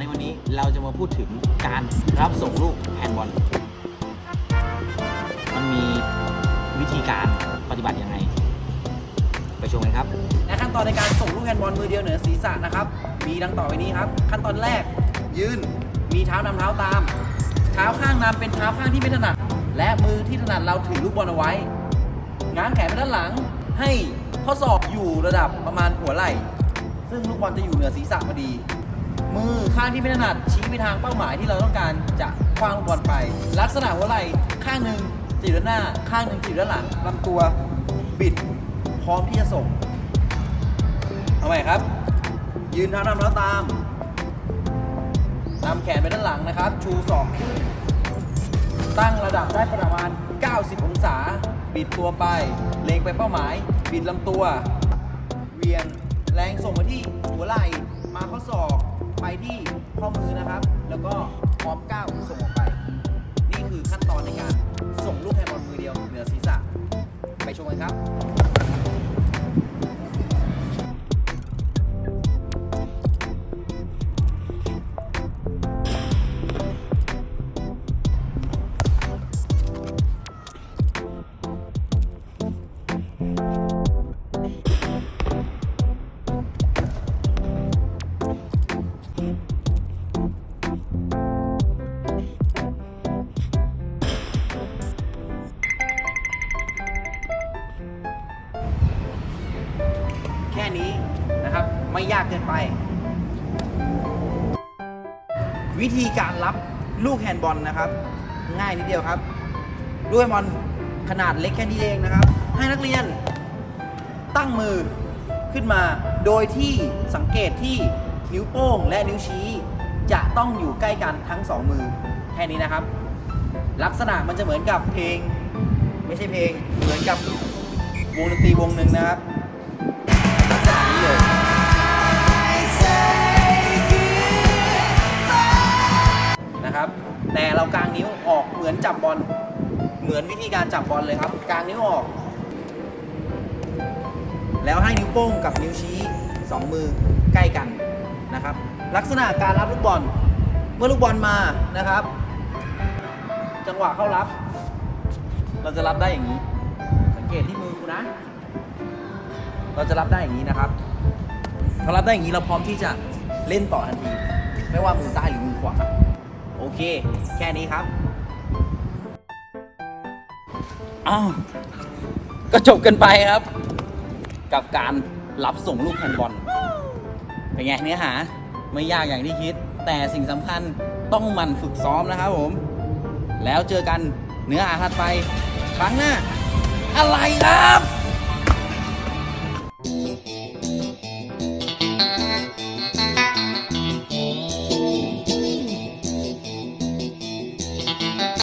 ในวันนี้เราจะมาพูดถึงการรับส่งลูกแฮนด์บอล มันมีวิธีการปฏิบัติยังไง ไปชมกันครับ และขั้นตอนในการส่งลูกแฮนด์บอลมือเดียวเหนือศีรษะนะครับ มีดังต่อไปนี้ครับ ขั้นตอนแรก ยืน มีเท้านำเท้าตาม เท้าข้างนำเป็นเท้าข้างที่ไม่ถนัด และมือที่ถนัดเราถือลูกบอลเอาไว้ ง้างแขนไปด้านหลัง ให้ข้อศอกอยู่ระดับประมาณหัวไหล่ ซึ่งลูกบอลจะอยู่เหนือศีรษะพอดี มือข้างที่ไม่ถนัดชี้ไปทางเป้าหมายที่เราต้องการจะคว้างลูกบอลไป ลักษณะหัวไหล่ข้างหนึ่งจะอยู่ด้านหน้า ข้างหนึ่งจะอยู่ด้านหลังลำตัวบิดพร้อมที่จะส่ง เอาใหม่ครับ ยืนเท้านำเท้าตามนำแขนไปด้านหลังนะครับ ชูศอกขึ้น ตั้งระดับได้ประมาณ 90 องศา บิดตัวไป เล็งไปเป้าหมาย บิดลำตัว เวียง แรงส่งมาที่หัวไหล่ มาข้อศอกไปที่ข้อมือนะครับ แล้วก็พร้อมก้าวส่งออกไป นี่คือขั้นตอนในการส่งลูกแฮนด์บอลมือเดียวเหนือศีรษะไปชมกันครับ แค่นี้นะครับ ไม่ยากเกินไป วิธีการรับลูกแฮนด์บอลนะครับ ง่ายนิดเดียวครับ ลูกแฮนด์บอลขนาดเล็กแค่นี้เองนะครับ ให้นักเรียนตั้งมือขึ้นมา โดยที่สังเกตที่นิ้วโป้งและนิ้วชี้จะต้องอยู่ใกล้กันทั้งสองมือแค่นี้นะครับ ลักษณะมันจะเหมือนกับเพลง ไม่ใช่เพลง เหมือนกับวงดนตรีวงหนึ่งนะครับ แต่เรากางนิ้วออกเหมือนจับบอล เหมือนวิธีการจับบอลเลยครับ กางนิ้วออก แล้วให้นิ้วโป้งกับนิ้วชี้สองมือใกล้กันนะครับ ลักษณะการรับลูกบอล เมื่อลูกบอลมานะครับ จังหวะเข้ารับ เราจะรับได้อย่างนี้ สังเกตที่มือคุณนะ เราจะรับได้อย่างนี้นะครับพอรับได้อย่างนี้เราพร้อมที่จะเล่นต่อทันที ไม่ว่ามือซ้ายหรือมือขวา โอเค แค่นี้ครับอ้าวก็จบกันไปครับ กับการรับส่งลูกแฮนด์บอลเป็นไงเนื้อหาไม่ยากอย่างที่คิด แต่สิ่งสำคัญต้องมันฝึกซ้อมนะครับผม แล้วเจอกันเนื้อหาถัดไป ครั้งหน้า อะไรครับ